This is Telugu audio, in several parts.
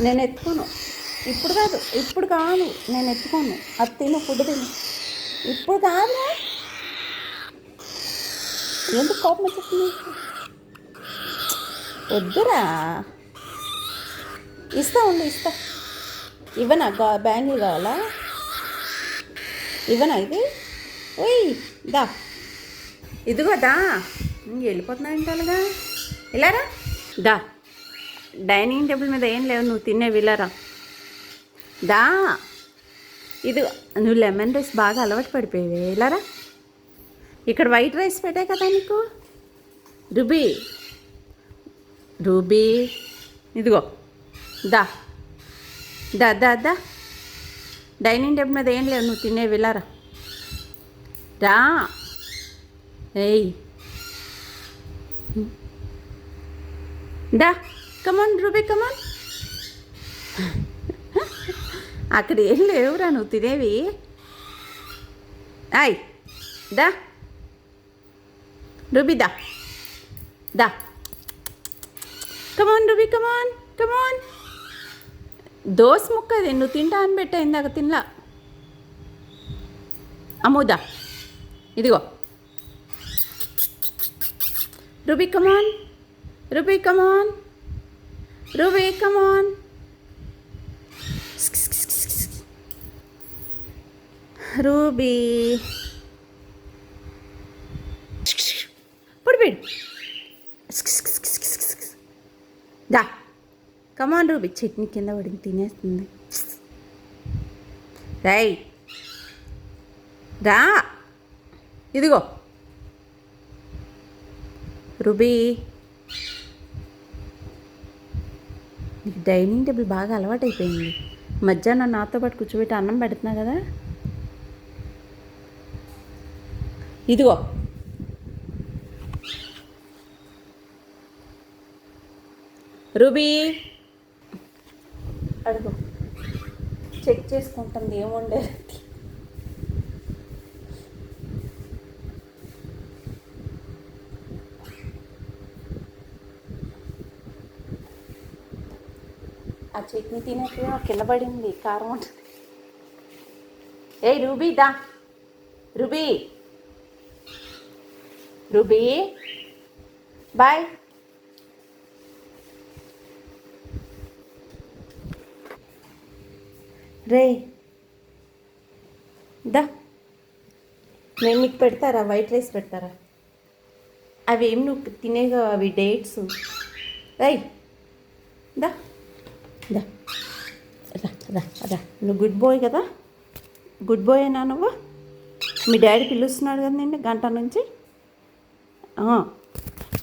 నేను ఎత్తుకోను. ఇప్పుడు కాదు ఇప్పుడు కాదు నేను ఎత్తుకోను. అది తిను ఫుడ్ తిను. ఇప్పుడు కాదురా ఎందుకు కోపం వచ్చేస్తుంది వద్దురా. ఇస్తా ఉండి ఇస్తా. ఇవ్వనా? గా బ్యాంగిల్ కావాలా? ఇవ్వనా ఇది? ఓయ్ దా. ఇదిగో దా. వెళ్ళిపోతున్నా ఏంటాలుగా ఇలారా దా. డైనింగ్ టేబుల్ మీద ఏం లేవు నువ్వు తినే విలరా దా. ఇది నువ్వు లెమన్ రైస్ బాగా అలవాటు పడిపోయావు. వెళ్ళారా ఇక్కడ వైట్ రైస్ పెట్టే కదా నీకు? రుబీ. రూబీ. ఇదిగో. దా. దా దా దా. డైనింగ్ టేబుల్ మీద ఏం లేవు నువ్వు తినే వెళ్ళారా రా. ఏయ్. దా. కమాన్ రూబీ కమాన్ అక్కడ ఏం లేవురా నువ్వు తినేవి ఆయ్ దా రూబీ దా దా come on Ruby come on come on dosa ముక్క అది నువ్వు తింటా అని పెట్టా ఇందాక తినలా అమ్ముదా ఇదిగో Ruby come on Ruby come on Ruby come on Ruby పొడిపోయాడు దా. కమాన్ రూబీ చట్నీ కింద పడింది తినేస్తుంది. రై రా. ఇదిగో. రుబీ నీకు డైనింగ్ టేబుల్ బాగా అలవాటైపోయింది. మధ్యాహ్నం నాతో పాటు కూర్చోబెట్టి అన్నం పెడుతున్నా కదా? ఇదిగో. రూబీ. అడుగు. చెక్ చేసుకుంటుంది ఏముండేది ఆ చట్నీ తినట్టు కింద పడింది కారం ఉంటుంది. ఏ రూబీ దా. రూబీ. రూబీ. బాయ్. రే దా. నేను మీకు పెడతారా? వైట్ రైస్ పెడతారా? అవి ఏం నువ్వు తినేగా అవి డేట్స్. రై దా. దా. రా రా రా నువ్వు గుడ్ బాయ్ కదా? గుడ్ బాయ్ అయినా నువ్వు? మీ డాడీ పిలుస్తున్నాడు కదా గంట నుంచి?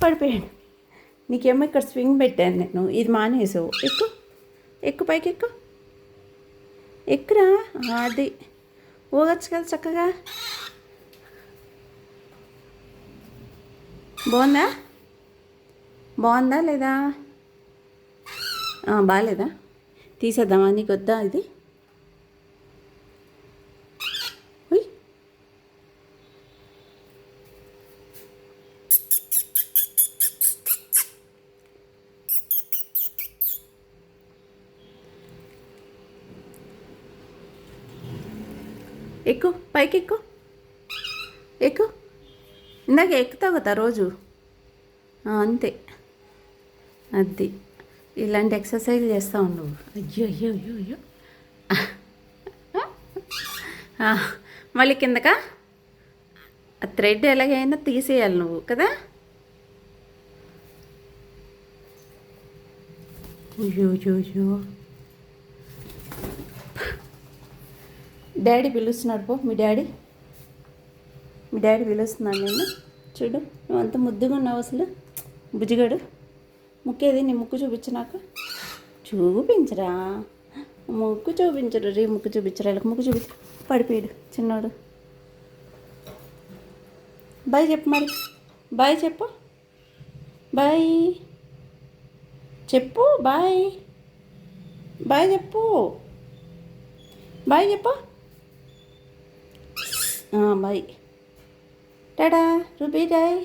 పడిపోయాడు. నీకేమో ఇక్కడ స్వింగ్ పెట్టాను నేను. ఇది మానేసావు. ఎక్కు ఎక్కు పైకి ఎక్కు. ఎక్కురా? అది. ఊగచ్చు కదా చక్కగా. బాగుందా? బాగుందా లేదా? బాగాలేదా తీసేద్దామా? నీకు వద్దా ఇది? ఎక్కు పైకి ఎక్కు. ఎక్కు ఇందాక ఎక్కుతావు కదా రోజు. అంతే. అది. ఇలాంటి ఎక్సర్సైజ్ చేస్తూ ఉండవు అయ్యో అయ్యో అయ్యో అయ్యో మళ్ళీ కిందకా? ఆ థ్రెడ్ ఎలాగైనా తీసేయాలి నువ్వు కదా? అయ్యో అయ్యో అయ్యో డాడీ పిలుస్తున్నాడు పో మీ డాడీ. మీ డాడీ పిలుస్తున్నాడు నేను చూడు నువ్వు అంత ముద్దుగా ఉన్నావు అసలు. బుజ్జిగాడు. ముక్కేది నీ ముక్కు చూపించు నాకు. చూపించరా? ముక్కు చూపించరు రీ ముక్కు చూపించరా? వీళ్ళకి ముక్కు చూపించు పడిపోయాడు చిన్నోడు. బాయ్ చెప్పు మరి. బాయ్ చెప్పు. బాయ్. చెప్పు బాయ్. బాయ్ చెప్పు. బాయ్ చెప్పు. బాయ్. Tada Ruby die